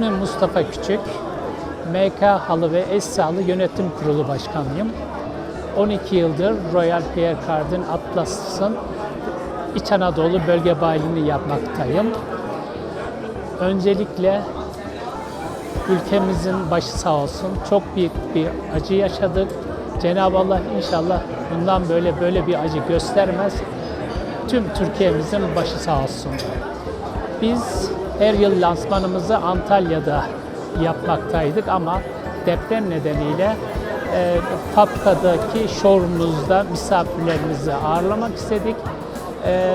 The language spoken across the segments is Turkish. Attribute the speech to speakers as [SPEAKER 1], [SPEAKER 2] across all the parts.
[SPEAKER 1] İsmim Mustafa Küçük. MK Halı ve Eş Sağlı Yönetim Kurulu Başkanıyım. 12 yıldır Royal Pierre Cardin Atlas'ın İç Anadolu bölge bayiliğini yapmaktayım. Öncelikle ülkemizin başı sağ olsun. Çok büyük bir acı yaşadık. Cenab-ı Allah inşallah bundan böyle böyle bir acı göstermez. Tüm Türkiye'mizin başı sağ olsun. Biz her yıl lansmanımızı Antalya'da yapmaktaydık ama deprem nedeniyle e, Papka'daki showroom'umuzda misafirlerimizi ağırlamak istedik. E,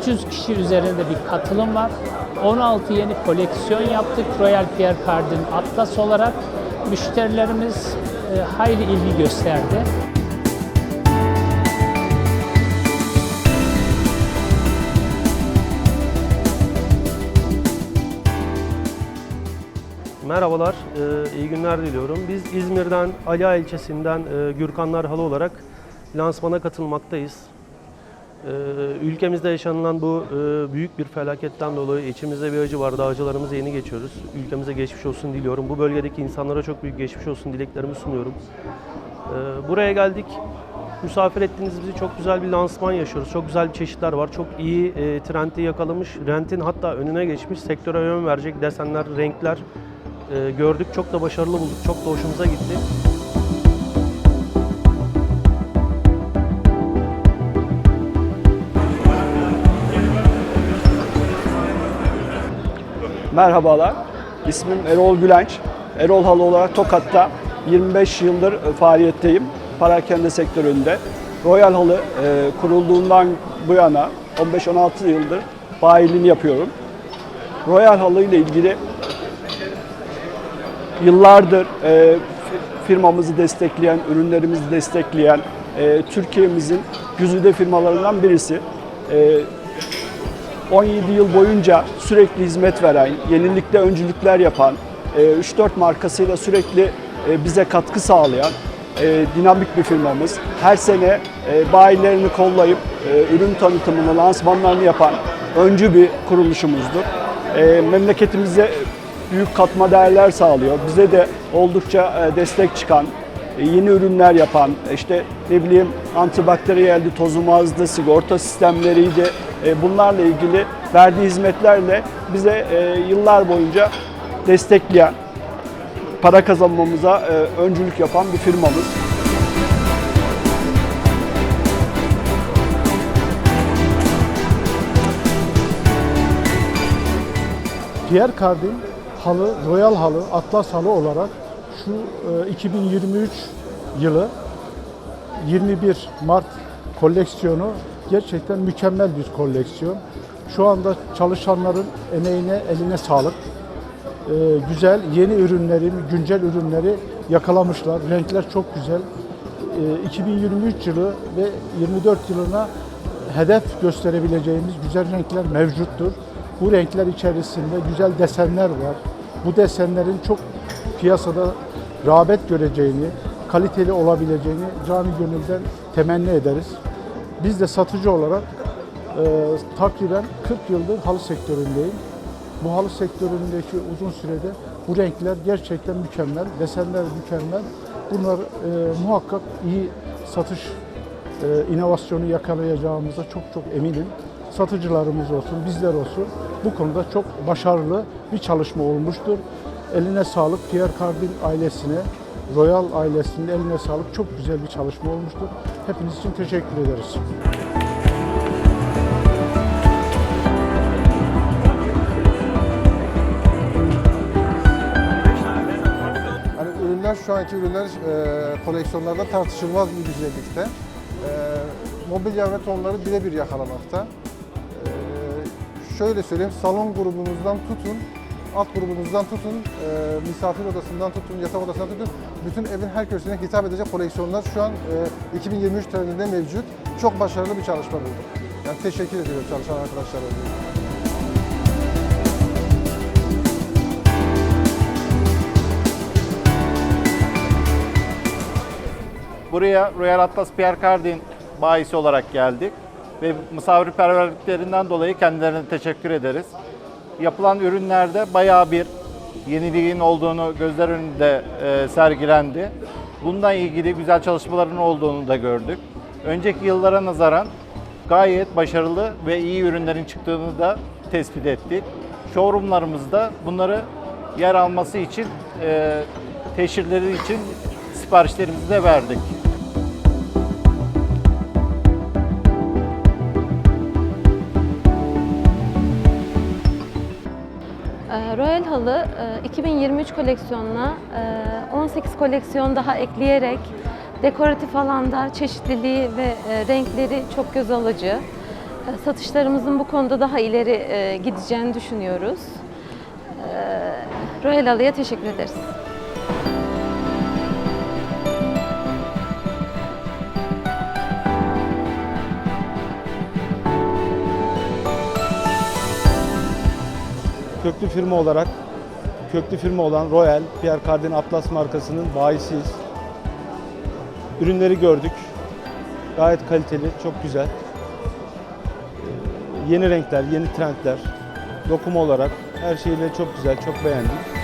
[SPEAKER 1] 300 kişi üzerinde bir katılım var. 16 yeni koleksiyon yaptık Royal Pierre Cardin Atlas olarak. Müşterilerimiz e, hayli ilgi gösterdi.
[SPEAKER 2] Merhabalar, e, iyi günler diliyorum. Biz İzmir'den, Ali Ağa ilçesinden e, Gürkanlar Halı olarak lansmana katılmaktayız. E, Ülkemizde yaşanılan bu büyük bir felaketten dolayı içimizde bir acı var. Acılarımızı yeni geçiyoruz. Ülkemize geçmiş olsun diliyorum. Bu bölgedeki insanlara çok büyük geçmiş olsun dileklerimi sunuyorum. Buraya geldik. Misafir ettiğiniz bizi çok güzel bir lansman yaşıyoruz. Çok güzel bir çeşitler var. Çok iyi trendi yakalamış. Rentin hatta önüne geçmiş. Sektöre yön verecek desenler, renkler e, gördük. Çok da başarılı bulduk. Çok da hoşumuza gitti.
[SPEAKER 3] Merhabalar, ismim Erol Gülenç. Erol Halı olarak Tokat'ta 25 yıldır e, faaliyetteyim. Parakende sektöründe. Royal Halı e, kurulduğundan bu yana 15-16 yıldır bayiliğini yapıyorum. Royal Halı ile ilgili yıllardır e, fi- firmamızı destekleyen, ürünlerimizi destekleyen e, Türkiye'mizin güzide firmalarından birisi. E, 17 yıl boyunca sürekli hizmet veren, yenilikte öncülükler yapan, e, 3-4 markasıyla sürekli e, bize katkı sağlayan e, dinamik bir firmamız. Her sene e, bayilerini kollayıp e, ürün tanıtımını, lansmanlarını yapan öncü bir kuruluşumuzdur. E, Memleketimize büyük katma değerler sağlıyor. Bize de oldukça e, destek çıkan, e, yeni ürünler yapan, işte ne bileyim antibakteriyeldi, tozumazdı, sigorta sistemleriydi. E, Bunlarla ilgili verdiği hizmetlerle bize yıllar boyunca destekleyen, para kazanmamıza öncülük yapan bir firmamız.
[SPEAKER 4] Pierre Cardin halı, Royal halı, Atlas halı olarak şu e, 2023 yılı 21 Mart koleksiyonu gerçekten mükemmel bir koleksiyon. Şu anda çalışanların emeğine, eline sağlık. E, güzel, yeni ürünleri, güncel ürünleri yakalamışlar. Renkler çok güzel. E, 2023 yılı ve 24 yılına hedef gösterebileceğimiz güzel renkler mevcuttur. Bu renkler içerisinde güzel desenler var. Bu desenlerin çok piyasada rağbet göreceğini, kaliteli olabileceğini cani gönülden temenni ederiz. Biz de satıcı olarak e, takriben 40 yıldır halı sektöründeyim. Bu halı sektöründeki uzun sürede bu renkler gerçekten mükemmel, desenler mükemmel. Bunlar e, muhakkak iyi satış e, inovasyonu yakalayacağımıza çok çok eminim. Satıcılarımız olsun, bizler olsun bu konuda çok başarılı bir çalışma olmuştur. Eline sağlık Pierre Cardin ailesine, Royal ailesinin eline sağlık. Çok güzel bir çalışma olmuştur. Hepiniz için teşekkür ederiz.
[SPEAKER 5] Hani ürünler şu anki ürünler e, koleksiyonlarda tartışılmaz bir güzellikte. E, mobilya ve tonları birebir yakalamakta. Şöyle söyleyeyim, salon grubumuzdan tutun, alt grubumuzdan tutun, e, misafir odasından tutun, yatak odasından tutun, bütün evin her köşesine hitap edecek koleksiyonlar şu an e, 2023 trendinde mevcut. Çok başarılı bir çalışma bulduk. Yani teşekkür ediyorum çalışan arkadaşlara.
[SPEAKER 6] Buraya Royal Atlas Pierre Cardin bayisi olarak geldik ve misafirperverliklerinden dolayı kendilerine teşekkür ederiz. Yapılan ürünlerde bayağı bir yeniliğin olduğunu gözler önünde e, sergilendi. Bununla ilgili güzel çalışmaların olduğunu da gördük. Önceki yıllara nazaran gayet başarılı ve iyi ürünlerin çıktığını da tespit ettik. Showroomlarımızda bunları yer alması için, e, teşhirleri için siparişlerimizi de verdik.
[SPEAKER 7] Royal Halı e, 2023 koleksiyonuna e, 18 koleksiyon daha ekleyerek dekoratif alanda çeşitliliği ve e, renkleri çok göz alıcı. E, Satışlarımızın bu konuda daha ileri e, gideceğini düşünüyoruz. E, Royal Halı'ya teşekkür ederiz.
[SPEAKER 8] Köklü firma olarak köklü firma olan Royal Pierre Cardin Atlas markasının bayisiyiz. Ürünleri gördük. Gayet kaliteli, çok güzel. Yeni renkler, yeni trendler, dokuma olarak her şeyle çok güzel, çok beğendik.